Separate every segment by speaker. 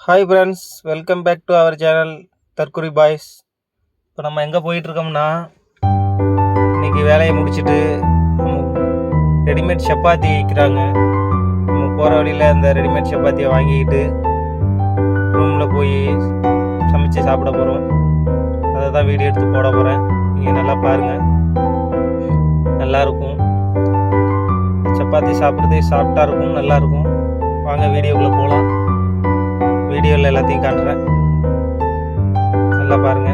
Speaker 1: Hi friends welcome back to our channel தற்குறி boys இப்போ நம்ம எங்கே போயிட்டுருக்கோம்னா இன்னைக்கு வேலையை முடிச்சுட்டு ரெடிமேட் சப்பாத்தி விற்கிறாங்க நம்ம போகிற வழியில் அந்த ரெடிமேட் சப்பாத்தியை வாங்கிக்கிட்டு ரூமில் போய் சமைச்சு சாப்பிட போகிறோம் அதை தான் வீடியோ எடுத்து போட போகிறேன் நீங்கள் நல்லா பாருங்கள் நல்லாயிருக்கும் சப்பாத்தி சாப்பிட்றதே சாப்பிட்டா இருக்கும் நல்லாயிருக்கும் வாங்க வீடியோக்குள்ளே போகலாம் எல்லாத்தையும் காட்டுறேன். நல்லா பாருங்க.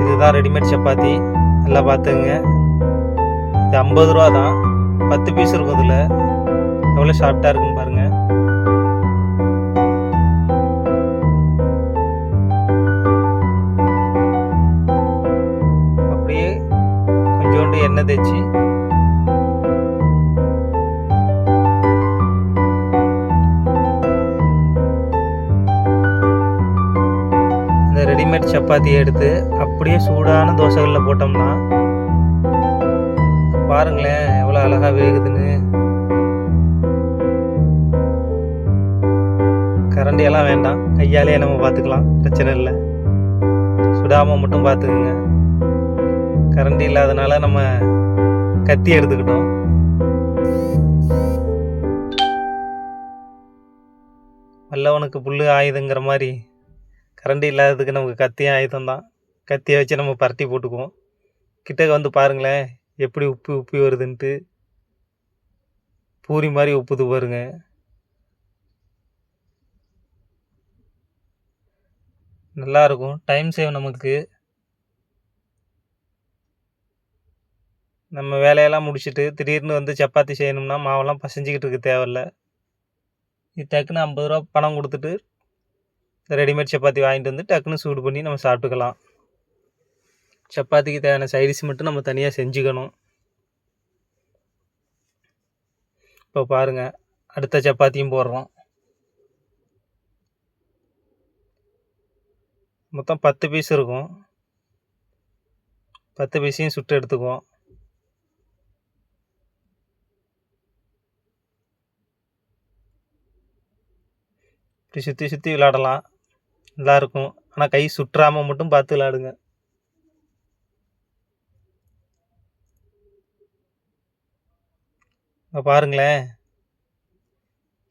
Speaker 1: இதுதான் ரெடிமேட் சப்பாத்தி. நல்லா பார்த்துங்க இது ஐம்பது ரூபா தான் பத்து பீஸ் இருக்கும் இதில். எவ்வளோ சாஃப்டாக இருக்குன்னு பாருங்கள் எண்ணெய் தேய்ச்சி? இந்த ரெடிமேட் சப்பாத்தியை எடுத்து அப்படியே சூடான தோசைகளில் போட்டோம்னா பாருங்களேன் எவ்வளோ அழகாக வேகுதுன்னு. கரண்டியெல்லாம் வேண்டாம். கையாலே நம்ம பார்த்துக்கலாம். பிரச்சனை இல்லை. சுடாமல் மட்டும் பார்த்துக்குங்க. கரண்டி இல்லாதனால நம்ம கத்தி எடுத்துக்கிட்டோம். வல்லவனுக்கு புல்லு ஆயுதங்கிற மாதிரி கரண்டி இல்லாததுக்கு நமக்கு கத்தியும் ஆயுதம் தான் கத்தியை வச்சு நம்ம பரட்டி போட்டுக்குவோம். கிட்டக்க வந்து பாருங்களேன் எப்படி உப்பி உப்பி வருதுன்ட்டு. பூரி மாதிரி உப்புது பாருங்க. நல்லாயிருக்கும் டைம் சேவ் நமக்கு. நம்ம வேலையெல்லாம் முடிச்சுட்டு திடீர்னு வந்து சப்பாத்தி செய்யணும்னா மாவெல்லாம் பசஞ்சிக்கிட்டு இருக்க தேவையில்ல. இது டக்குன்னு ஐம்பது ரூபா பணம் கொடுத்துட்டு ரெடிமேட் சப்பாத்தி வாங்கிட்டு வந்து டக்குன்னு சூடு பண்ணி நம்ம சாப்பிட்டுக்கலாம். சப்பாத்திக்கு தேவையான சைடிஸ் மட்டும் நம்ம தனியாக செஞ்சுக்கணும். இப்போ பாருங்கள் அடுத்த சப்பாத்தியும் போடுறோம். மொத்தம் பத்து பீஸ் இருக்கும். பத்து பீஸையும் சுட்டு எடுத்துக்குவோம். இப்படி சுற்றி சுற்றி விளாடலாம். நல்லா இருக்கும். ஆனால் கை சுற்றாமல் மட்டும் பார்த்து விளாடுங்க. இப்போ பாருங்களேன்.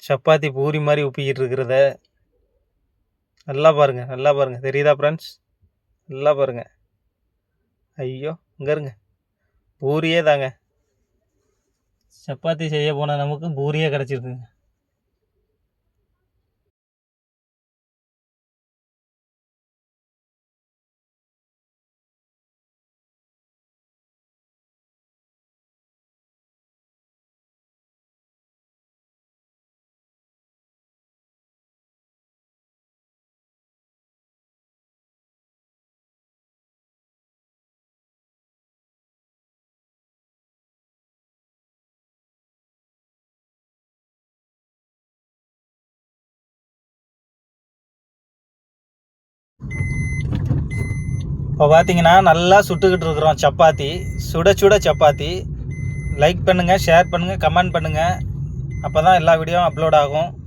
Speaker 1: சப்பாத்தி பூரி மாதிரி உப்பிக்கிட்டு இருக்கிறத. நல்லா பாருங்கள் நல்லா பாருங்கள் தெரியுதா ஃப்ரெண்ட்ஸ் நல்லா பாருங்க. ஐயோ இங்கே இருங்க. பூரியே தாங்க. சப்பாத்தி செய்ய போன நமக்கு பூரியே கிடச்சிருக்குங்க. இப்போ பார்த்தீங்கன்னா நல்லா சுட்டுக்கிட்டு இருக்கிறோம் சப்பாத்தி. சுட சுட சப்பாத்தி. லைக் பண்ணுங்கள் ஷேர் பண்ணுங்கள் கமெண்ட் பண்ணுங்கள் அப்போ தான் எல்லா வீடியோவும் அப்லோட் ஆகும்.